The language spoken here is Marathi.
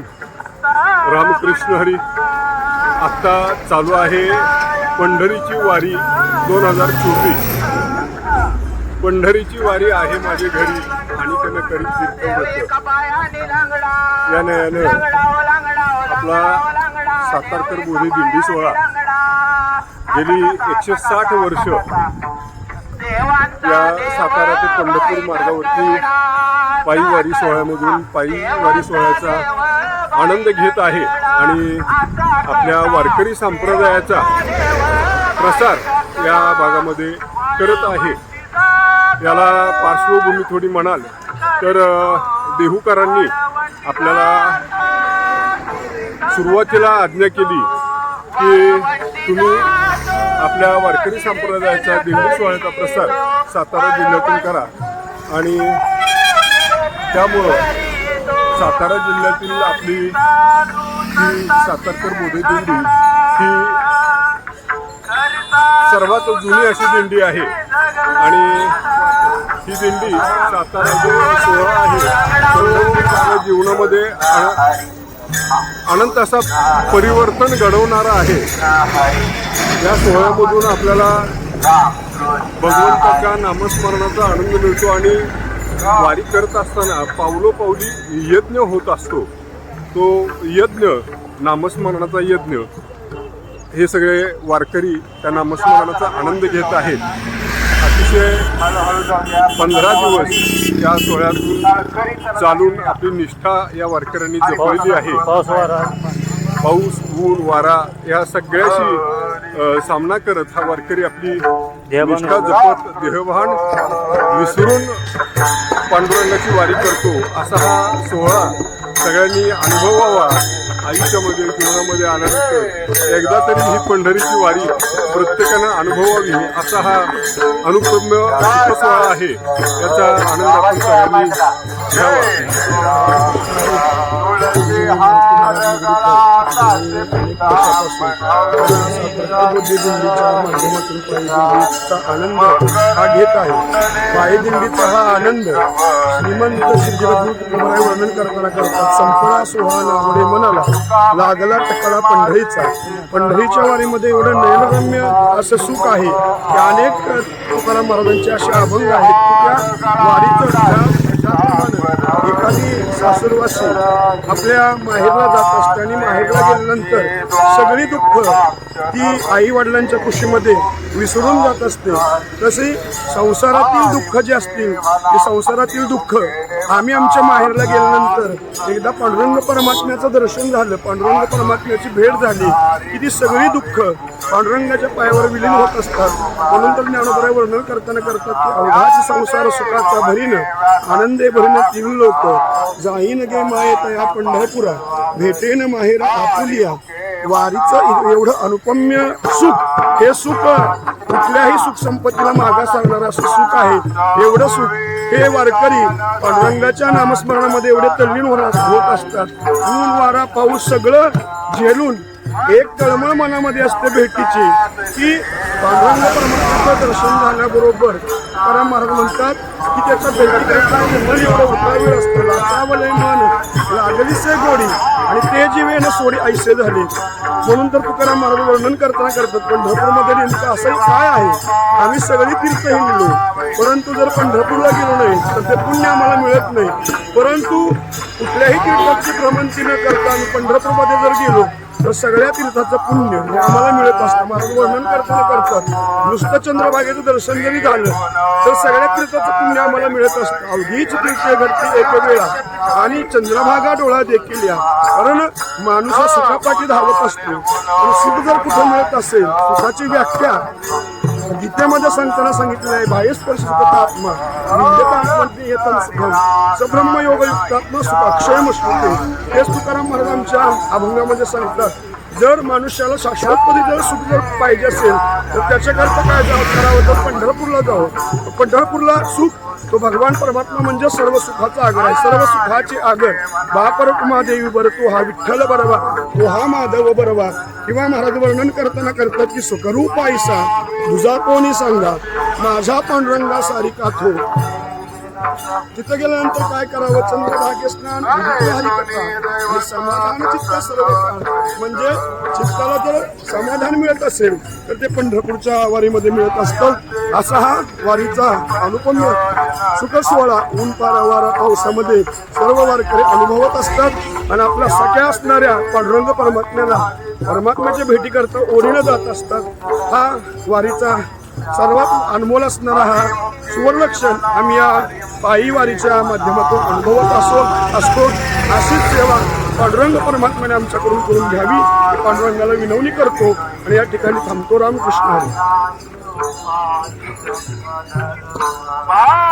रामकृष्ण हरी आत्ता चालू आहे पंढरीची वारी दोन हजार चोवीस. पंढरीची वारी आहे माझे घरी आणि त्यांना करी या यानं यानं आपला सातारकर बोधी दिंडी सोहळा. गेली एकशे साठ वर्ष या सातारा ते पंढरपूर मार्गावरती पायी वारी सोहळ्यामधून पायी वारी सोहळ्याचा आनंद घेत आहे आणि आपल्या वारकरी संप्रदायाचा प्रसार या भागामध्ये करत आहे. याला पार्श्वभूमी थोडी म्हणाल तर देहूकरांनी आपल्याला सुरुवातीला आज्ञा केली की तुम्ही आपल्या वारकरी संप्रदायाचा दिंडी सोहळ्याचा प्रसार सातारा जिल्ह्यातून करा. आणि त्यामुळं सातारा जिल्ह्यातील आपली ही सातारकर मोदी दिंडी ही सर्वात जुनी अशी दिंडी आहे. आणि ही दिंडी सातारा जो सोहळा आहे तो आपल्या जीवनामध्ये अनंत असा परिवर्तन घडवणारा आहे. या सोहळ्यामधून आपल्याला भगवंताच्या नामस्मरणाचा आनंद मिळतो आणि वारी करत असताना पावलोपावली यज्ञ होत असतो. तो यज्ञ नामस्मरणाचा यज्ञ हे सगळे वारकरी त्या नामस्मरणाचा आनंद घेत आहेत. अतिशय पंधरा दिवस या सोहळ्यातून चालून आपली निष्ठा या वारकऱ्यांनी जपवली आहे. पाऊस वारा पाऊस ऊन वारा या सगळ्याशी सामना करत हा वारकरी आपली निष्ठा जपत देहभान विसरून पांडुरंगाची वारी करतो असा हा सोहळा सगळ्यांनी अनुभवावा आयुष्यामध्ये जीवनामध्ये आल्यानंतर एकदा तरी ही पंढरीची वारी प्रत्येकानं अनुभवावी असा हा अनुपम्य सोहळा आहे. याचा आनंद आपण सगळ्यांनी घ्यावा. दिंडीच्या माध्यमातून आनंद हा घेत आहे. पायी हा आनंद श्रीमंत श्रीजगद्गुरु वर्णन करताना करतात संपला सोहा नावडे मनाला लागला टकळा पंढरीचा पंढरीच्या वारीमध्ये एवढं नयनरम्य असं सुख आहे की अनेक तुकाराम महाराजांचे असे अभंग आहेत की त्या वारीचं सासूरवासी आपल्या माहेरला जात असते आणि माहेरला गेल्यानंतर सगळी दुःख ती आई वडिलांच्या खुशीमध्ये विसरून जात असते. तसे संसारातील दुःख जे असतील ते संसारातील दुःख आम्ही आमच्या माहेरला गेल्यानंतर एकदा पांडुरंग परमात्म्याचं दर्शन झालं. पांडुरंग परमात्म्याची भेट झाली. की ती सगळी दुःख पांडुरंगाच्या पायावर विलीन होत असतात. म्हणून तर ज्ञानोबराय वर्णन करताना करतात की अवघाच संसार सुखाचा भरीनं आनंदे भरीन तीन लोक. जाईन गे माये तया पंढरपुरा भेटेन माहेर आपुलिया. वारीचं एवढं अनुपम्य सुख हे सुख कुठल्याही सुख संपत्तीला मागा सांगणारं असं सुख आहे. एवढं सुख हे वारकरी पांडुरंगाच्या नामस्मरणामध्ये एवढे तल्लीन होणार होत असतात. ऊन वारा पाऊस सगळं झेलून एक तळमळ मनामध्ये असते भेटीची की पांडुरंग परमात्म्याचं दर्शन झाल्याबरोबर कारण महाराज म्हणतात की त्याचा भेटीकरता मन एवढं उतावीर असतं. लाचावलंय मन लागली से गोडी आणि ते जीवेनं सोडी ऐसे झाले. म्हणून तर तुकाराम महाराज वर्णन करताना करतात पंढरपूरमध्ये नेमकं असंही काय आहे? आम्ही सगळी तीर्थ हिंडलो. परंतु जर पंढरपूरला गेलो नाही तर ते पुण्य आम्हाला मिळत नाही. परंतु कुठल्याही तीर्थाची भ्रमंती न करता आम्ही पंढरपूरमध्ये जर गेलो तर सगळ्या तीर्थाचं पुण्य हे आम्हाला मिळत असतं. महाराज वर्णन करताना करतात. नुसतं चंद्रभागेचं दर्शन जरी झालं तर सगळ्या तीर्थाचं पुण्य आम्हाला मिळत असतं. अवघीच तीर्थ घडते एक वेळा. आणि चंद्रभागा डोळा देखील या. कारण माणूस हा सुखापाठी धावत असतो. आणि सुख जर कुठं मिळत असेल सुखाची व्याख्या गीतेमध्ये सांगताना सांगितलेलं आहे बाह्य स्पर्श सुखता आत्मा निंदतात्मते सब्रह्म योग युक्तात्मा सुख अक्षयम श्रुते हे तुकाराम महाराजांच्या अभंगामध्ये सांगतात जर मनुष्याला शाश्वत जर सुख जर पाहिजे असेल तर त्याच्याकरता काय जावं करावं पंढरपूरला सुख तो भगवान परमात्मा म्हणजे सर्व सुखाचा आगर आहे. सर्व सुखाचे आगर. बापर उमादेवी बर तो हा विठ्ठल बरवा. तो हा माधव बरवा. किंवा महाराज वर्णन करताना करतात की सुखरूप आईसा तुझा कोणी सांगा? माझा पांडुरंगा सारिका थो. तिथं गेल्यानंतर काय करावं? चंद्रभागे स्नान समाधान चित्त सर्व म्हणजे चित्ताला जर समाधान मिळत असेल तर ते पंढरपूरच्या वारीमध्ये मिळत असतं. असा हा वारीचा अनुपम्य सुख सोहळा ऊन पारा वारा पावसामध्ये सर्व वारकरी अनुभवत असतात. आणि आपल्या सख्या असणाऱ्या पांडुरंग परमात्म्याला परमात्म्याच्या भेटी करता ओढीनं जात असतात. हा वारीचा सर्वात अनमोल असणारा हा सुवर्णक्षण आम्ही या पायी वारीच्या माध्यमातून अनुभवत असो असतो. अशीच सेवा पांडुरंग परमात्म्याने आमच्याकडून करून घ्यावी. पांडुरंगाला विनवणी करतो. आणि या ठिकाणी थांबतो रामकृष्ण Bye.